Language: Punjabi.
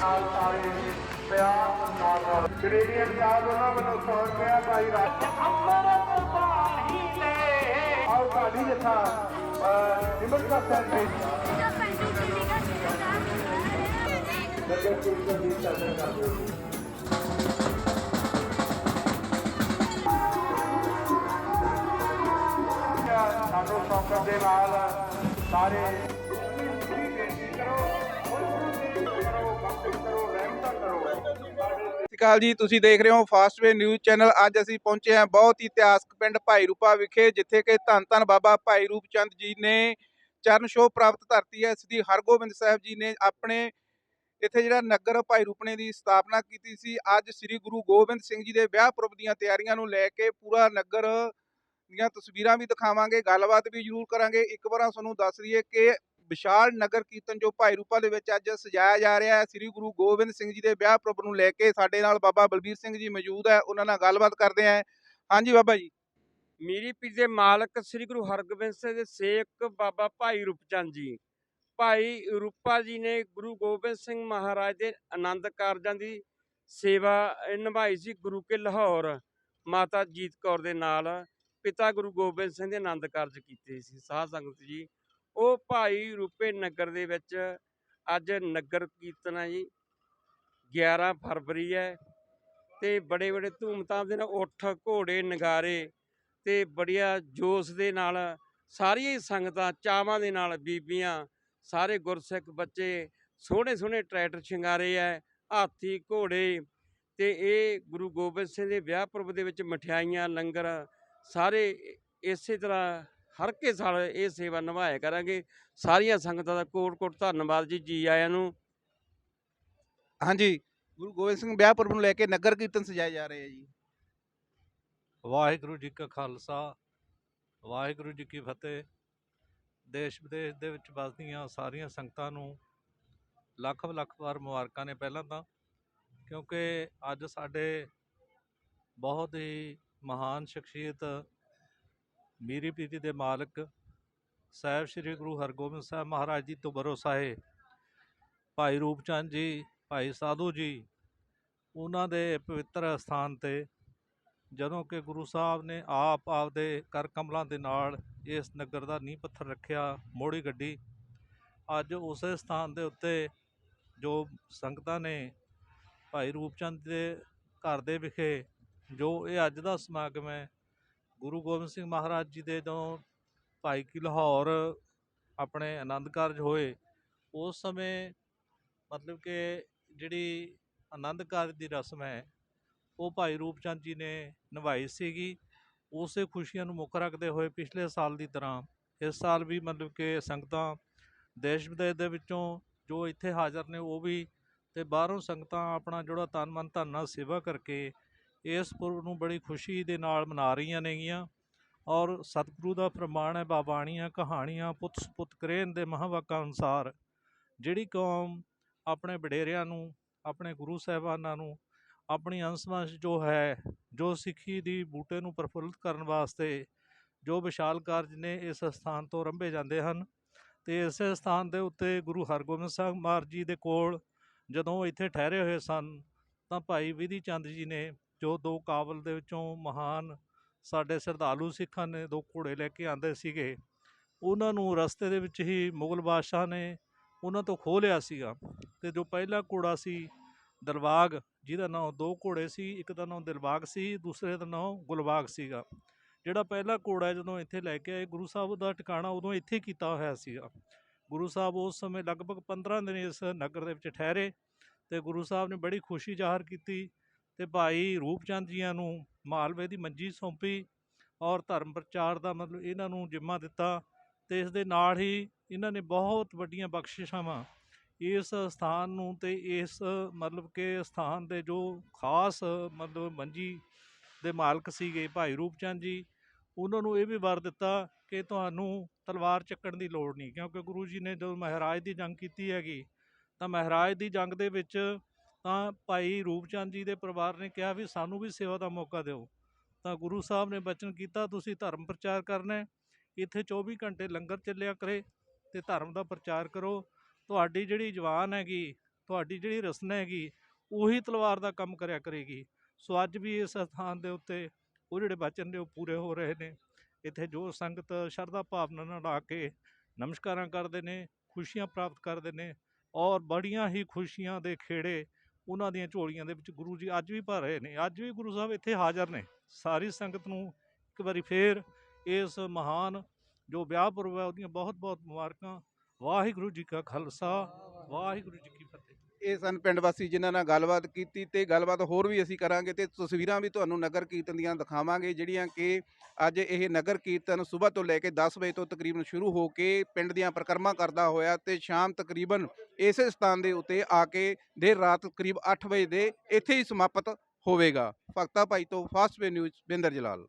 ਨਾਲ ਸਾਰੇ ਪਿਆਰ ਨਾਲ ਕੈਨੇਡੀਅਨ ਸਾਹਿਬ ਉਹਨਾਂ ਵੱਲੋਂ ਸੌ ਰੁਪਇਆ ਭਾਈ ਰਾਜ ਅੰਮ੍ਰਿਤ ਬਾਹੀ ਲੈ ਆਓ ਤੁਹਾਡੀ ਜਥਾ ਨਿਮਰਤਾ ਸਾਹਿਬ ਜੀ ਨਗਰ ਕੀਰਤਨ ਦੀ ਚਰਚਾ ਕਰਦੇ ਹਾਂ ਸਾਨੂੰ ਸੌਂਪਣ ਦੇ ਨਾਲ ਸਾਰੇ ਸਤਿ ਸ਼੍ਰੀ ਅਕਾਲ ਜੀ, ਤੁਸੀਂ ਦੇਖ ਰਹੇ ਹੋ ਫਾਸਟਵੇ ਨਿਊਜ਼ ਚੈਨਲ ਅੱਜ ਅਸੀਂ ਪਹੁੰਚੇ ਹਾਂ ਬਹੁਤ ਹੀ ਇਤਿਹਾਸਕ ਪਿੰਡ ਭਾਈ ਰੂਪਾ ਵਿਖੇ, ਜਿੱਥੇ ਕਿ ਧੰਨ ਧੰਨ ਬਾਬਾ ਭਾਈ ਰੂਪ ਚੰਦ ਜੀ ਨੇ ਚਰਨ ਛੋਹ ਪ੍ਰਾਪਤ ਧਰਤੀ ਹੈ। ਸ੍ਰੀ ਹਰਗੋਬਿੰਦ ਸਾਹਿਬ ਜੀ ਨੇ ਆਪਣੇ ਇੱਥੇ ਜਿਹੜਾ ਨਗਰ ਭਾਈ ਰੂਪਣੇ ਦੀ ਸਥਾਪਨਾ ਕੀਤੀ ਸੀ। ਅੱਜ ਸ੍ਰੀ ਗੁਰੂ ਗੋਬਿੰਦ ਸਿੰਘ ਜੀ ਦੇ ਵਿਆਹ ਪੁਰਬ ਦੀਆਂ ਤਿਆਰੀਆਂ ਨੂੰ ਲੈ ਕੇ ਪੂਰਾ ਨਗਰ ਦੀਆਂ ਤਸਵੀਰਾਂ ਵੀ ਦਿਖਾਵਾਂਗੇ। ਗੱਲਬਾਤ ਵੀ ਜ਼ਰੂਰ ਕਰਾਂਗੇ। ਇੱਕ ਵਾਰ ਤੁਹਾਨੂੰ ਦੱਸ ਦਈਏ ਕਿ ਵਿਸ਼ਾਲ ਨਗਰ ਕੀਰਤਨ ਜੋ ਭਾਈ ਰੂਪਾ ਦੇ ਵਿੱਚ ਅੱਜ ਸਜਾਇਆ ਜਾ ਰਿਹਾ ਹੈ, ਸ੍ਰੀ ਗੁਰੂ ਗੋਬਿੰਦ ਸਿੰਘ ਜੀ ਦੇ ਵਿਆਹ ਪੁਰਬ ਨੂੰ ਲੈ ਕੇ ਸਾਡੇ ਨਾਲ ਬਾਬਾ ਬਲਬੀਰ ਸਿੰਘ ਜੀ ਮੌਜੂਦ ਹੈ, ਉਹਨਾਂ ਨਾਲ ਗੱਲਬਾਤ ਕਰਦੇ ਹਾਂ। ਹਾਂਜੀ ਬਾਬਾ ਜੀ। ਮੀਰੀ ਪੀਰ ਦੇ ਮਾਲਕ ਸ੍ਰੀ ਗੁਰੂ ਹਰਗੋਬਿੰਦ ਸਿੰਘ ਦੇ ਸੇਖ ਬਾਬਾ ਭਾਈ ਰੂਪਚੰਦ ਜੀ। ਭਾਈ ਰੂਪਾ ਜੀ ਨੇ ਗੁਰੂ ਗੋਬਿੰਦ ਸਿੰਘ ਮਹਾਰਾਜ ਦੇ ਆਨੰਦ ਕਾਰਜਾਂ ਦੀ ਸੇਵਾ ਨਿਭਾਈ ਸੀ ਗੁਰੂ ਕੇ ਲਾਹੌਰ, ਮਾਤਾ ਜੀਤ ਕੌਰ ਦੇ ਨਾਲ। ਪਿਤਾ ਗੁਰੂ ਗੋਬਿੰਦ ਸਿੰਘ ਦੇ ਆਨੰਦ ਕਾਰਜ ਕੀਤੇ ਸੀ। ਸਾਧ ਸੰਗਤ ਜੀ ਉਹ ਭਾਈ ਰੂਪੇ ਨਗਰ ਦੇ ਵਿੱਚ ਅੱਜ ਨਗਰ ਕੀਰਤਨ ਹੈ ਜੀ। 11 ਫਰਵਰੀ ਹੈ ਤੇ ਬੜੇ ਬੜੇ ਧੂਮਧਾਮ ਦੇ ਨਾਲ ਉੱਠ, ਘੋੜੇ, ਨਗਾਰੇ ਤੇ ਬੜੀਆ ਜੋਸ਼ ਦੇ ਨਾਲ ਸਾਰੀਆਂ ਹੀ ਸੰਗਤਾਂ, ਚਾਵਾਂ ਦੇ ਨਾਲ ਬੀਬੀਆਂ, ਸਾਰੇ ਗੁਰਸਿੱਖ ਬੱਚੇ ਸੋਹਣੇ ਸੋਹਣੇ ਟਰੈਕਟਰ ਸ਼ਿੰਗਾਰੇ ਐ, ਹਾਥੀ, ਘੋੜੇ ਤੇ ਇਹ ਗੁਰੂ ਗੋਬਿੰਦ ਸਿੰਘ ਦੇ ਵਿਆਹ ਪੁਰਬ ਦੇ ਵਿੱਚ ਮਠਿਆਈਆਂ, ਲੰਗਰ ਸਾਰੇ ਇ- ਇਸੇ ਤਰ੍ਹਾਂ ਹਰ ਕੇ ਸਾਲ ਇਹ ਸੇਵਾ ਨਿਭਾਇਆ ਕਰਾਂਗੇ। ਸਾਰੀਆਂ ਸੰਗਤਾਂ ਦਾ ਕੋਟ ਕੋਟ ਧੰਨਵਾਦ ਜੀ ਜੀ ਆਇਆਂ ਨੂੰ। ਹਾਂਜੀ ਗੁਰੂ ਗੋਬਿੰਦ ਸਿੰਘ ਵਿਆਹ ਪੁਰਬ ਨੂੰ ਲੈ ਕੇ ਨਗਰ ਕੀਰਤਨ ਸਜਾਏ ਜਾ ਰਹੇ ਹੈ ਜੀ। ਵਾਹਿਗੁਰੂ ਜੀ ਕਾ ਖਾਲਸਾ ਵਾਹਿਗੁਰੂ ਜੀ ਕੀ ਫਤਿਹ। ਦੇਸ਼ ਵਿਦੇਸ਼ ਦੇ ਵਿੱਚ ਵਸਦੀਆਂ ਸਾਰੀਆਂ ਸੰਗਤਾਂ ਨੂੰ ਲੱਖ ਲੱਖ ਵਾਰ ਮੁਬਾਰਕਾਂ ਨੇ ਪਹਿਲਾਂ ਤਾਂ ਕਿਉਂਕਿ ਅੱਜ ਸਾਡੇ ਬਹੁਤ ਹੀ ਮਹਾਨ ਸ਼ਖਸੀਅਤ ਮੀਰੀ ਪੀਰੀ ਦੇ ਮਾਲਕ ਸਾਹਿਬ ਸ੍ਰੀ ਗੁਰੂ ਹਰਗੋਬਿੰਦ ਸਾਹਿਬ ਮਹਾਰਾਜ ਜੀ ਤੋਂ ਭਰੋਸਾ ਹੈ। ਭਾਈ ਰੂਪਚੰਦ ਜੀ, ਭਾਈ ਸਾਧੂ ਜੀ, ਉਹਨਾਂ ਦੇ ਪਵਿੱਤਰ ਸਥਾਨ ਤੇ ਜਦੋਂ ਕਿ ਗੁਰੂ ਸਾਹਿਬ ਨੇ ਆਪ ਆਪਦੇ ਕਰ ਕਮਲਾਂ ਦੇ ਨਾਲ ਇਸ ਨਗਰ ਦਾ ਨੀਂਹ ਪੱਥਰ ਰੱਖਿਆ ਮੋੜੀ ਗੱਡੀ, ਅੱਜ ਉਸੇ ਸਥਾਨ ਦੇ ਉੱਤੇ ਜੋ ਸੰਗਤਾਂ ਨੇ ਭਾਈ ਰੂਪਚੰਦ ਦੇ ਘਰ ਦੇ ਵਿਖੇ, ਜੋ ਇਹ ਅੱਜ ਦਾ ਸਮਾਗਮ ਹੈ ਗੁਰੂ ਗੋਬਿੰਦ ਸਿੰਘ ਮਹਾਰਾਜ ਜੀ ਦੇ ਜਦੋਂ ਭਾਈ ਕੀ ਲਾਹੌਰ ਆਪਣੇ ਆਨੰਦ ਕਾਰਜ ਹੋਏ, ਉਸ ਸਮੇਂ ਮਤਲਬ ਕਿ ਜਿਹੜੀ ਆਨੰਦ ਕਾਰਜ ਦੀ ਰਸਮ ਹੈ, ਉਹ ਭਾਈ ਰੂਪਚੰਦ ਜੀ ਨੇ ਨਿਭਾਈ ਸੀਗੀ। ਉਸੇ ਖੁਸ਼ੀਆਂ ਨੂੰ ਮੁੱਖ ਰੱਖਦੇ ਹੋਏ ਪਿਛਲੇ ਸਾਲ ਦੀ ਤਰ੍ਹਾਂ ਇਸ ਸਾਲ ਵੀ ਮਤਲਬ ਕਿ ਸੰਗਤਾਂ ਦੇਸ਼ ਵਿਦੇਸ਼ ਦੇ ਵਿੱਚੋਂ ਜੋ ਇੱਥੇ ਹਾਜ਼ਰ ਨੇ, ਉਹ ਵੀ ਤੇ ਬਾਹਰੋਂ ਸੰਗਤਾਂ ਆਪਣਾ ਜਿਹੜਾ ਤਨ ਮਨ ਧਨ ਨਾਲ ਸੇਵਾ ਕਰਕੇ ਇਸ ਪੁਰਬ ਨੂੰ ਬੜੀ ਖੁਸ਼ੀ ਦੇ ਨਾਲ ਮਨਾ ਰਹੀਆਂ ਨੇਗੀਆਂ। ਔਰ ਸਤਿਗੁਰੂ ਦਾ ਫਰਮਾਨ ਹੈ, ਬਾਬਾਣੀਆਂ ਕਹਾਣੀਆਂ ਪੁੱਤ ਸੁਪੁੱਤ ਕਰੇਨ ਦੇ ਮਹਾਵਾਕਾਂ ਅਨੁਸਾਰ। ਜਿਹੜੀ ਕੌਮ ਆਪਣੇ ਵਡੇਰਿਆਂ ਨੂੰ, ਆਪਣੇ ਗੁਰੂ ਸਾਹਿਬਾਨਾਂ ਨੂੰ, ਆਪਣੀ ਅੰਸ਼ਵੰਸ਼ ਜੋ ਹੈ, ਜੋ ਸਿੱਖੀ ਦੀ ਬੂਟੇ ਨੂੰ ਪ੍ਰਫੁੱਲਿਤ ਕਰਨ ਵਾਸਤੇ ਜੋ ਵਿਸ਼ਾਲ ਕਾਰਜ ਨੇ, ਇਸ ਸਥਾਨ ਤੋਂ ਰੰਭੇ ਜਾਂਦੇ ਹਨ। ਤੇ ਇਸੇ ਸਥਾਨ ਦੇ ਉੱਤੇ ਗੁਰੂ ਹਰਗੋਬਿੰਦ ਸਾਹਿਬ ਮਹਾਰਾਜ ਜੀ ਦੇ ਕੋਲ ਜਦੋਂ ਇੱਥੇ ਠਹਿਰੇ ਹੋਏ ਸਨ, ਤਾਂ ਭਾਈ ਵਿਧੀ ਚੰਦ ਜੀ ਨੇ ਜੋ ਦੋ ਕਾਬਲ ਦੇ ਵਿੱਚੋਂ ਮਹਾਨ ਸਾਡੇ ਸ਼ਰਧਾਲੂ ਸਿੱਖਾਂ ਨੇ ਦੋ ਘੋੜੇ ਲੈ ਕੇ ਆਂਦੇ ਸੀਗੇ, ਉਹਨਾਂ ਨੂੰ ਰਸਤੇ ਦੇ ਵਿੱਚ ਹੀ ਮੁਗਲ ਬਾਦਸ਼ਾਹ ਨੇ ਉਹਨਾਂ ਤੋਂ ਖੋਹ ਲਿਆ ਸੀਗਾ ਤੇ ਜੋ ਪਹਿਲਾ ਘੋੜਾ ਸੀ ਦਰਬਾਗ ਜਿਹਦਾ ਨਾਮ ਦੋ ਘੋੜੇ ਸੀ, ਇੱਕ ਦਾ ਨਾਮ ਦਿਲਬਾਗ ਸੀ, ਦੂਸਰੇ ਦਾ ਨਾਮ ਗੁਲਬਾਗ ਸੀਗਾ। ਜਿਹੜਾ ਪਹਿਲਾ ਘੋੜਾ ਜਦੋਂ ਇੱਥੇ ਲੈ ਕੇ ਆਏ, ਗੁਰੂ ਸਾਹਿਬ ਦਾ ਟਿਕਾਣਾ ਉਦੋਂ ਇੱਥੇ ਕੀਤਾ ਹੋਇਆ ਸੀਗਾ। ਗੁਰੂ ਸਾਹਿਬ ਉਸ ਸਮੇਂ ਲਗਭਗ 15 ਦਿਨ ਇਸ ਨਗਰ ਦੇ ਵਿੱਚ ਠਹਿਰੇ ਤੇ ਗੁਰੂ ਸਾਹਿਬ ਨੇ ਬੜੀ ਖੁਸ਼ੀ ਜ਼ਾਹਰ ਕੀਤੀ ਤੇ ਭਾਈ ਰੂਪਚੰਦ ਜੀਆਂ ਨੂੰ ਮਾਲਵੇ ਦੀ ਮੰਜੀ ਸੌਂਪੀ ਔਰ ਧਰਮ ਪ੍ਰਚਾਰ ਦਾ ਮਤਲਬ ਇਹਨਾਂ ਨੂੰ ਜਿੰਮਾ ਦਿੱਤਾ ਤੇ ਇਸ ਦੇ ਨਾਲ ਹੀ ਇਹਨਾਂ ਨੇ ਬਹੁਤ ਵੱਡੀਆਂ ਬਖਸ਼ਿਸ਼ਾਂ ਇਸ ਸਥਾਨ ਨੂੰ ਤੇ ਇਸ ਮਤਲਬ ਕਿ ਸਥਾਨ ਦੇ ਜੋ ਖਾਸ ਮਤਲਬ ਮੰਜੀ ਦੇ ਮਾਲਕ ਸੀਗੇ ਭਾਈ ਰੂਪਚੰਦ ਜੀ, ਉਹਨਾਂ ਨੂੰ ਇਹ ਵੀ ਵਰ ਦਿੱਤਾ ਕਿ ਤੁਹਾਨੂੰ ਤਲਵਾਰ ਚੱਕਣ ਦੀ ਲੋੜ ਨਹੀਂ ਕਿਉਂਕਿ ਗੁਰੂ ਜੀ ਨੇ ਜਦੋਂ ਮਹਾਰਾਜ ਦੀ ਜੰਗ ਕੀਤੀ ਹੈਗੀ ਤਾਂ ਮਹਾਰਾਜ ਦੀ ਜੰਗ ਦੇ ਵਿੱਚ ਤਾਂ ਭਾਈ ਰੂਪਚੰਦ ਜੀ ਦੇ ਪਰਿਵਾਰ ਨੇ ਕਿਹਾ ਵੀ ਸਾਨੂੰ ਵੀ ਸੇਵਾ ਦਾ ਮੌਕਾ ਦਿਓ। ਤਾਂ ਗੁਰੂ ਸਾਹਿਬ ਨੇ ਬਚਨ ਕੀਤਾ, ਤੁਸੀਂ ਧਰਮ ਪ੍ਰਚਾਰ ਕਰਨਾ ਇੱਥੇ 24 ਘੰਟੇ ਲੰਗਰ ਚੱਲਿਆ ਕਰੇ ਤੇ ਧਰਮ ਦਾ ਪ੍ਰਚਾਰ ਕਰੋ। ਤੁਹਾਡੀ ਜਿਹੜੀ ਜਵਾਨ ਹੈਗੀ, ਤੁਹਾਡੀ ਜਿਹੜੀ ਰਸਨਾ ਹੈਗੀ, ਉਹੀ ਤਲਵਾਰ ਦਾ ਕੰਮ ਕਰਿਆ ਕਰੇਗੀ। ਸੋ ਅੱਜ ਵੀ ਇਸ ਸਥਾਨ ਦੇ ਉੱਤੇ ਉਹ ਜਿਹੜੇ ਬਚਨ ਨੇ ਉਹ ਪੂਰੇ ਹੋ ਰਹੇ ਨੇ। ਇੱਥੇ ਜੋ ਸੰਗਤ ਸ਼ਰਧਾ ਭਾਵਨਾ ਨਾਲ ਆ ਕੇ ਨਮਸਕਾਰਾਂ ਕਰਦੇ ਨੇ, ਖੁਸ਼ੀਆਂ ਪ੍ਰਾਪਤ ਕਰਦੇ ਨੇ ਔਰ ਬੜੀਆਂ ਹੀ ਖੁਸ਼ੀਆਂ ਦੇ ਖੇੜੇ ਉਹਨਾਂ ਦੀਆਂ ਝੋਲੀਆਂ ਦੇ ਵਿੱਚ ਗੁਰੂ ਜੀ ਅੱਜ ਵੀ ਭਰ ਰਹੇ ਨੇ, ਅੱਜ ਵੀ ਗੁਰੂ ਸਾਹਿਬ ਇੱਥੇ ਹਾਜ਼ਰ ਨੇ। ਸਾਰੀ ਸੰਗਤ ਨੂੰ ਇੱਕ ਵਾਰੀ ਫੇਰ ਇਸ ਮਹਾਨ ਜੋ ਵਿਆਹ ਪੁਰਬ ਹੈ, ਉਹਦੀਆਂ ਬਹੁਤ ਬਹੁਤ ਮੁਬਾਰਕਾਂ। ਵਾਹਿਗੁਰੂ ਜੀ ਕਾ ਖਾਲਸਾ, ਵਾਹਿਗੁਰੂ ਜੀ ਇਹ ਸਨ ਪਿੰਡ ਵਾਸੀ ਜਿਨ੍ਹਾਂ ਨਾਲ ਗੱਲਬਾਤ ਕੀਤੀ ਤੇ ਗੱਲਬਾਤ ਹੋਰ ਵੀ ਅਸੀਂ ਕਰਾਂਗੇ ਤੇ ਤਸਵੀਰਾਂ ਵੀ ਤੁਹਾਨੂੰ ਨਗਰ ਕੀਰਤਨ ਦੀਆਂ ਦਿਖਾਵਾਂਗੇ, ਜਿਹੜੀਆਂ ਕਿ ਅੱਜ ਇਹ ਨਗਰ ਕੀਰਤਨ ਸਵੇਰ ਤੋਂ ਲੈ ਕੇ 10 ਵਜੇ ਤੋਂ ਤਕਰੀਬਨ ਸ਼ੁਰੂ ਹੋ ਕੇ ਪਿੰਡ ਦੀਆਂ ਪਰਿਕਰਮਾ ਕਰਦਾ ਹੋਇਆ ਤੇ ਸ਼ਾਮ ਤਕਰੀਬਨ ਇਸੇ ਸਥਾਨ ਦੇ ਉੱਤੇ ਆ ਕੇ ਦੇਰ ਰਾਤ ਕਰੀਬ 8 ਵਜੇ ਦੇ ਇੱਥੇ ਹੀ ਸਮਾਪਤ ਹੋਵੇਗਾ। ਫਕਤਾ ਭਾਈ ਤੋਂ fast way news Binder Jalal.